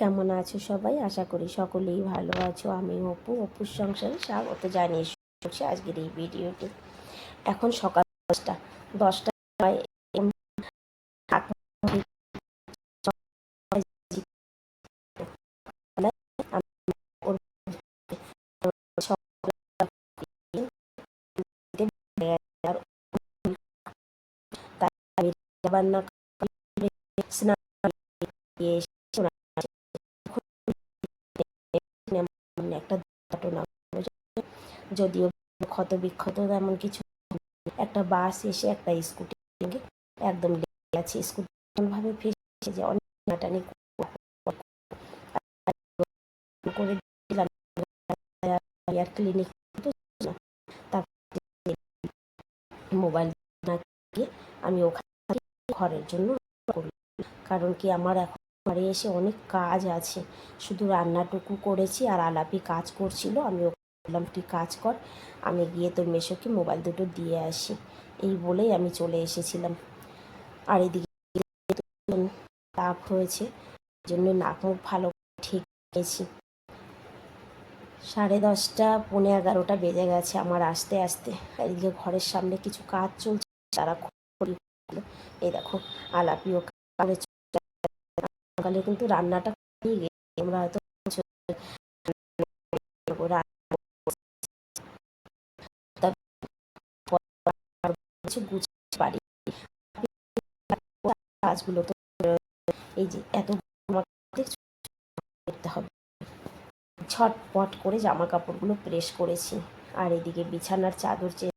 কেমন আছো সবাই? আশা করি সকলেই ভালো আছো। আমি অপু, অপুর সংসারে স্বাগত জানিয়ে করছি আজকের এই ভিডিওটি এখন সকাল দশটা। দশটা স্নান করে সামনে একটা ঘটনা যদিও ক্ষত বিক্ষত তেমন কিছু একটা বাস এসে একটা স্কুটি একদম আছে স্কুটি এমনভাবে ফেসে যে অনেক টানাটানি করে দিলাম। আর ক্লিনিক মোবাইল আমি ওখানে ঘরের জন্য করলাম। কারণ কি আমার এখন ঘরে এসে অনেক কাজ আছে। শুধু রান্নাটুকু করেছি আর আলাপি কাজ করছিল। আমি ওকে বললাম, তুই কাজ কর, আমি গিয়ে তোর মেশোকে মোবাইল দুটো দিয়ে আসি। এই বলেই আমি চলে এসেছিলাম। আর এদিকে তাপ হয়েছে জন্য নাক মুখ ভালো ঠিক নিয়েছি সাড়ে দশটা, পৌনে এগারোটা বেজে গেছে আমার আসতে আসতে। এদিকে ঘরের সামনে কিছু কাজ চলছে, তারা খুব এই দেখো আলাপিও কাজ সকালে কিন্তু রান্নাটা আমরা হয়তো কিছু পারি কাজগুলো তো এই যে এত করতে হবে। ছটপট করে জামা কাপড়গুলো প্রেস করেছি। আর এদিকে বিছানার চাদর চেয়ে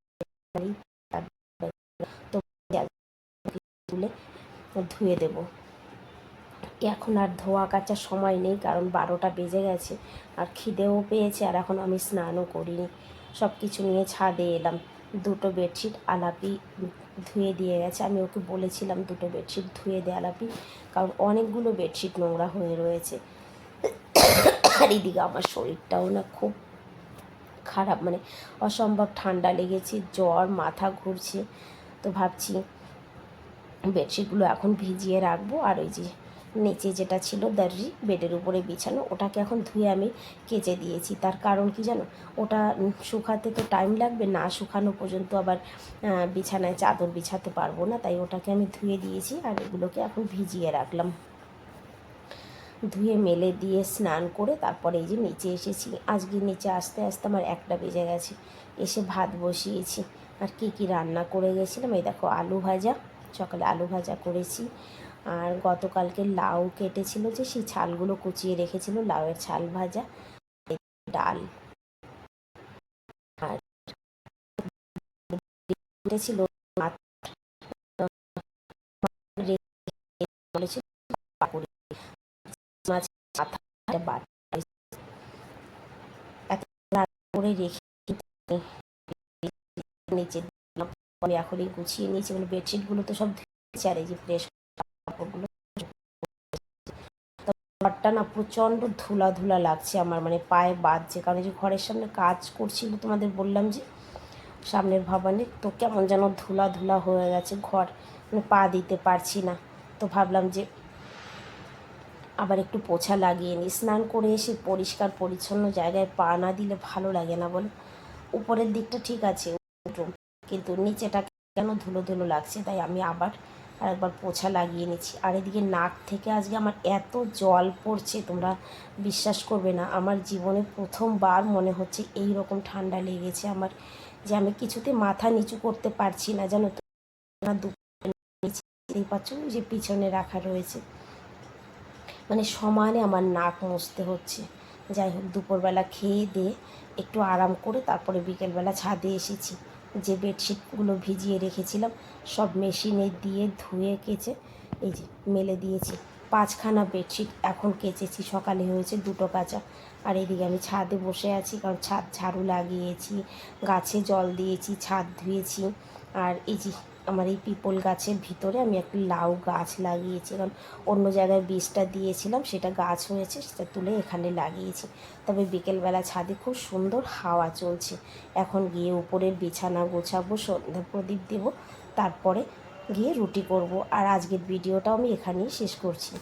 তুলে ধুয়ে দেবো। এখন আর ধোয়া কাচার সময় নেই, কারণ বারোটা বেজে গেছে আর খিদেও পেয়েছে আর এখন আমি স্নানও করিনি। সব কিছু নিয়ে ছাদে এলাম। দুটো বেডশিট আলাপি ধুয়ে দিয়ে গেছে। আমি ওকে বলেছিলাম দুটো বেডশিট ধুয়ে দে আলাপি, কারণ অনেকগুলো বেডশিট নোংরা হয়ে রয়েছে। আর এদিকে আমার শরীরটাও না খুব খারাপ মানে অসম্ভব ঠান্ডা লেগেছে, জ্বর, মাথা ঘুরছে। তো ভাবছি বেডশিটগুলো এখন ভিজিয়ে রাখব আর ওই যে নিচে যেটা ছিল দার্রি বেডের উপরে বিছানো, ওটাকে এখন ধুয়ে আমি কেচে দিয়েছি। তার কারণ কি জানো? ওটা শুকাতে তো টাইম লাগবে, না শুকানো পর্যন্ত আবার বিছানায় চাদর বিছাতে পারব না, তাই ওটাকে আমি ধুয়ে দিয়েছি আর এগুলোকে এখন ভিজিয়ে রাখলাম। ধুয়ে মেলে দিয়ে স্নান করে তারপরে এই যে নিচে এসেছি। আজকে নিচে আসতে আসতে আমার একটা বেজে গেছে। এসে ভাত বসিয়েছি। আর কি কি রান্না করে গেছিলাম? এই দেখো, আলু ভাজা, সকালে আলু ভাজা করেছি। আর গতকালকে লাউ কেটেছিল যে, সেই ছালগুলো কুচিয়ে রেখেছিল, লাউয়ের ছাল ভাজা, ডাল। আর কেটেছিল বলেছিল নিচে এখনই গুছিয়ে নিয়েছি মানে বেডশিটগুলো তো সব ধুয়েছি আর এই যে ফ্রেশ কাপড়গুলো ঘরটা না প্রচণ্ড ধুলা ধুলা লাগছে আমার মানে পায়ে বাজছে। কারণ যে ঘরের সামনে কাজ করছিল তোমাদের বললাম যে, সামনের ভবনে তো কেমন যেন ধুলা ধুলা হয়ে গেছে ঘর মানে পা দিতে পারছি না। তো ভাবলাম যে, আবার একটু পোছা লাগিয়ে নিই। স্নান করে এসে পরিষ্কার পরিচ্ছন্ন জায়গায় পা না দিলে ভালো লাগে না বলো। উপরের দিকটা ঠিক আছে, কিন্তু নিচেটা কেন ধুলো ধুলো লাগছে? তাই আমি আবার আর একবার পোছা লাগিয়ে নিচ্ছি। আর এদিকে নাক থেকে আজকে আমার এত জল পড়ছে, তোমরা বিশ্বাস করবে না। আমার জীবনে প্রথমবার মনে হচ্ছে এই রকম ঠান্ডা লেগেছে আমার, যে আমি কিছুতে মাথা নিচু করতে পারছি না। জানো তো পাচ্ছ যে পিছনে রাখা রয়েছে। মানে সমানে আমার নাক মুছতে হচ্ছে। যাই হোক, দুপুরবেলা খেয়ে দিয়ে একটু আরাম করে তারপরে বিকেলবেলা ছাদে এসেছি। যে বেডশিটগুলো ভিজিয়ে রেখেছিলাম, সব মেশিনে দিয়ে ধুয়ে কেচে, এই যে মেলে দিয়েছি। পাঁচখানা বেডশিট এখন কেচেছি, সকালে হয়েছে দুটো কাঁচা। আর এদিকে আমি ছাদে বসে আছি, কারণ ছাদ ঝাড়ু লাগিয়েছি, গাছে জল দিয়েছি, ছাদ ধুয়েছি। আর এই যে আমার এই পিপল গাছের ভিতরে আমি একটা লাউ গাছ লাগিয়েছি কারণ অন্য জায়গায় বীজটা দিয়েছিলাম, সেটা গাছ হয়েছে, সেটা তুলে এখানে লাগিয়েছি। তবে বিকেলবেলা ছাদে খুব সুন্দর হাওয়া চলছে। এখন গিয়ে উপরের বিছানা গোছাবো, সন্ধ্যা প্রদীপ দেবো, তারপরে গিয়ে রুটি করব। আর আজকের ভিডিওটাও আমি এখানেই শেষ করছি।